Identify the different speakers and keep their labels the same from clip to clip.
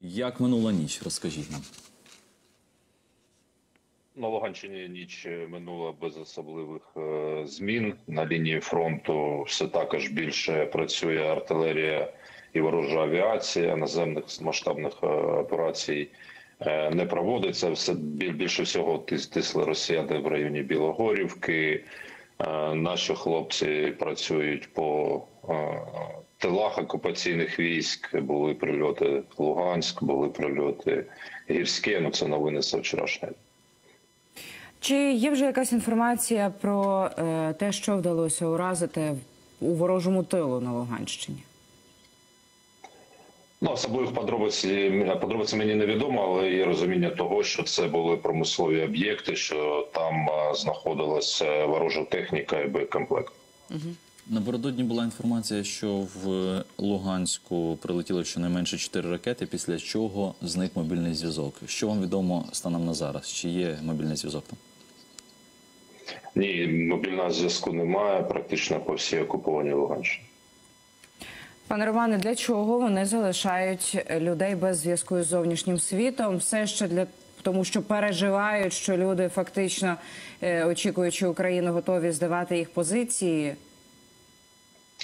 Speaker 1: Як минула ніч? Розкажіть нам.
Speaker 2: На Луганщині ніч минула без особливих е, змін. На лінії фронту все також більше працює артилерія і ворожа авіація. Наземних масштабних е, операцій е, не проводиться. Все біль- більше всього тис- тисли росіяни в районі Білогорівки. Е, Наші хлопці працюють по е, тилах окупаційних військ. Були прильоти Луганськ, були прильоти гірське. Ну це новини з вчорашнього.
Speaker 3: Чи є вже якась інформація про е, те, що вдалося уразити у ворожому тилу на Луганщині?
Speaker 2: Ну, особливих подробиць, подробиці мені невідомо, але є розуміння того, що це були промислові об'єкти, що там знаходилася ворожа техніка і боєкомплект.
Speaker 1: Напередодні була інформація, що в Луганську прилетіло щонайменше 4 ракети, після чого зник мобільний зв'язок. Що вам відомо станом на зараз? Чи є мобільний зв'язок там?
Speaker 2: Ні, мобільного зв'язку немає практично по всій окупованій Луганщині.
Speaker 3: Пане Романе, для чого вони залишають людей без зв'язку з зовнішнім світом? Все ще для тому, що переживають, що люди фактично, е, очікуючи Україну, готові здавати їх позиції.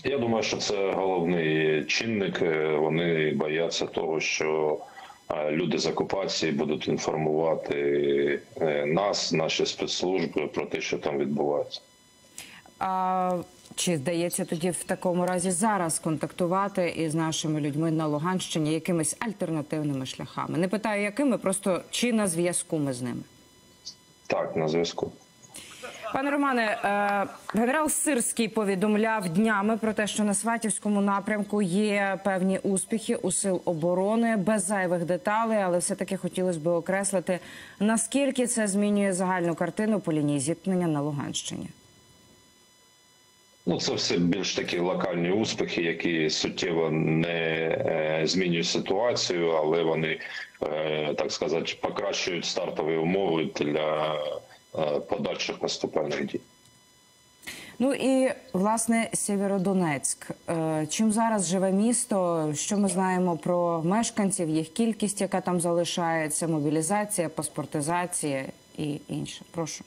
Speaker 2: Я думаю, що це головний чинник. Е, Вони бояться того, що е, люди з окупації будуть інформувати е, нас, наші спецслужби про те, що там відбувається.
Speaker 3: А чи вдається тоді в такому разі зараз контактувати із нашими людьми на Луганщині якимись альтернативними шляхами? Не питаю, якими, просто чи на зв'язку ми з ними?
Speaker 2: Так, на зв'язку.
Speaker 3: Пане Романе, е, генерал Сирський повідомляв днями про те, що на Сватівському напрямку є певні успіхи у сил оборони без зайвих деталей, але все таки хотілося б окреслити, наскільки це змінює загальну картину по лінії зіткнення на Луганщині.
Speaker 2: Ну, це все більш такі локальні успіхи, які суттєво не е, змінюють ситуацію, але вони, е, так сказати, покращують стартові умови для подальших наступальних дій.
Speaker 3: Ну і власне Сєвєродонецьк. Е, Чим зараз живе місто? Що ми знаємо про мешканців, їх кількість, яка там залишається, мобілізація, паспортизація і інше? Прошу.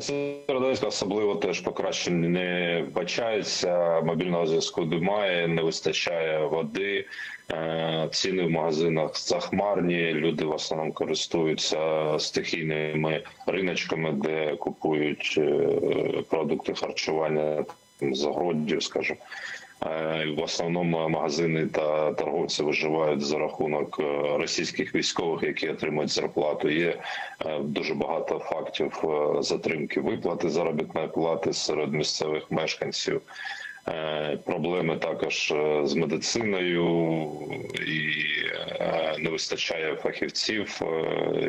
Speaker 2: Сєвєродонецьку особливо теж покращень не вбачається. Мобільного зв'язку немає, не вистачає води. Е, Ціни в магазинах захмарні. Люди в основному користуються стихійними риночками, де купують е, продукти харчування там, з скажімо. Е, В основному магазини та торговці виживають за рахунок е, російських військових, які отримують зарплату. Є е, дуже багато фактів затримки виплати заробітної плати серед місцевих мешканців. Е, Проблеми також е, з медициною і е, не вистачає фахівців.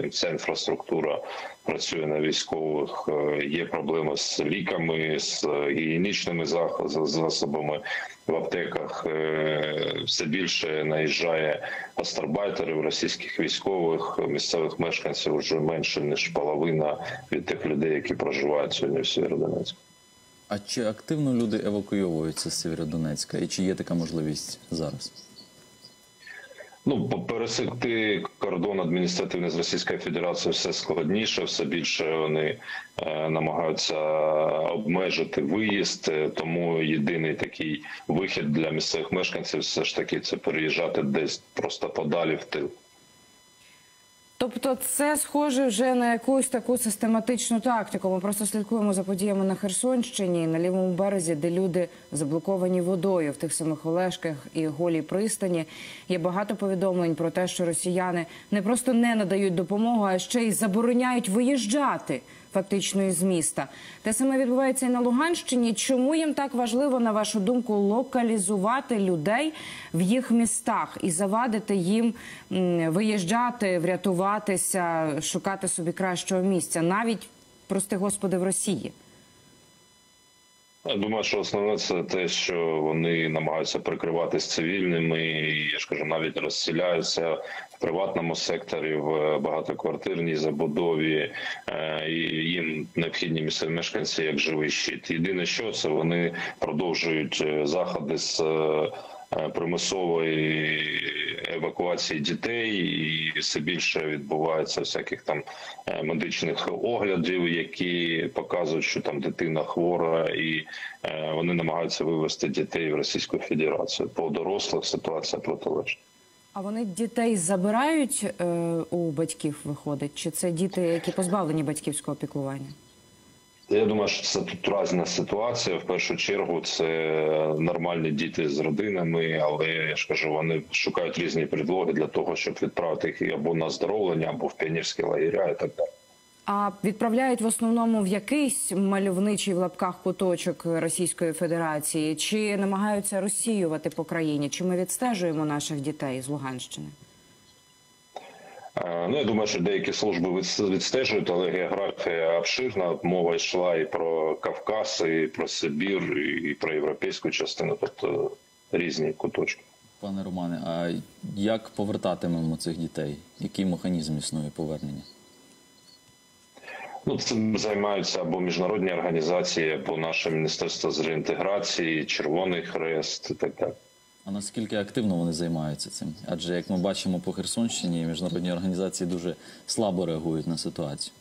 Speaker 2: Вся інфраструктура працює на військових. Є проблеми з ліками, з гігієнічними засобами в аптеках. Все більше наїжджає астарбайтерів, російських військових, місцевих мешканців вже менше ніж половина від тих людей, які проживають сьогодні в Сєвєродонецьку.
Speaker 1: А чи активно люди евакуйовуються з Сєвєродонецька? І чи є така можливість зараз?
Speaker 2: Ну, пересекти кордон адміністративний з Російською Федерацією все складніше, все більше вони е, намагаються обмежити виїзд. е, Тому єдиний такий вихід для місцевих мешканців все ж таки це переїжджати десь просто подалі в тил.
Speaker 3: Тобто, це схоже вже на якусь таку систематичну тактику. Ми просто слідкуємо за подіями на Херсонщині на лівому березі, де люди заблоковані водою в тих самих Олешках і голій пристані. Є багато повідомлень про те, що росіяни не просто не надають допомогу, а ще й забороняють виїжджати фактично із міста. Те саме відбувається і на Луганщині. Чому їм так важливо, на вашу думку, локалізувати людей в їх містах і завадити їм виїжджати, врятуватися, шукати собі кращого місця, навіть прости господи в Росії?
Speaker 2: Думаю, що основне це те, що вони намагаються прикриватися цивільними, і я ж кажу, навіть розселяються в приватному секторі, в багатоквартирній забудові, е, і їм необхідні місцеві мешканці як живий щит. Єдине, що це вони продовжують е, заходи з е, е, примусової евакуації дітей, і все більше відбувається всяких там е, медичних оглядів, які показують, що там дитина хвора, і е, вони намагаються вивести дітей в Російську Федерацію. По дорослих ситуація протилежна.
Speaker 3: А вони дітей забирають е, у батьків, виходить? Чи це діти, які позбавлені батьківського піклування?
Speaker 2: Я думаю, що це тут різна ситуація. В першу чергу це нормальні діти з родинами, але я ж кажу, вони шукають різні предлоги для того, щоб відправити їх або на здоровлення, або в піонерські лагеря і так далі.
Speaker 3: А відправляють в основному в якийсь мальовничий в лапках куточок Російської Федерації, чи намагаються розсіювати по країні? Чи ми відстежуємо наших дітей з Луганщини?
Speaker 2: Ну, я думаю, що деякі служби відстежують, але географія обширна. Мова йшла і про Кавказ, і про Сибір, і про європейську частину, тобто різні куточки.
Speaker 1: Пане Романе, а як повертатимемо цих дітей? Який механізм існує повернення?
Speaker 2: Ну, цим займаються або міжнародні організації, або наше міністерство з реінтеграції, Червоний Хрест і так далі.
Speaker 1: А наскільки активно вони займаються цим? Адже як ми бачимо по Херсонщині, міжнародні організації дуже слабо реагують на ситуацію.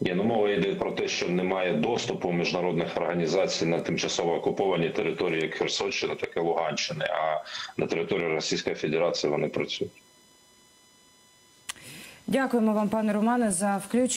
Speaker 2: Ні, ну мова йде про те, що немає доступу міжнародних організацій на тимчасово окуповані території, як Херсонщина, так і Луганщини. А на території Російської Федерації вони працюють.
Speaker 3: Дякуємо вам, пане Романе, за включення.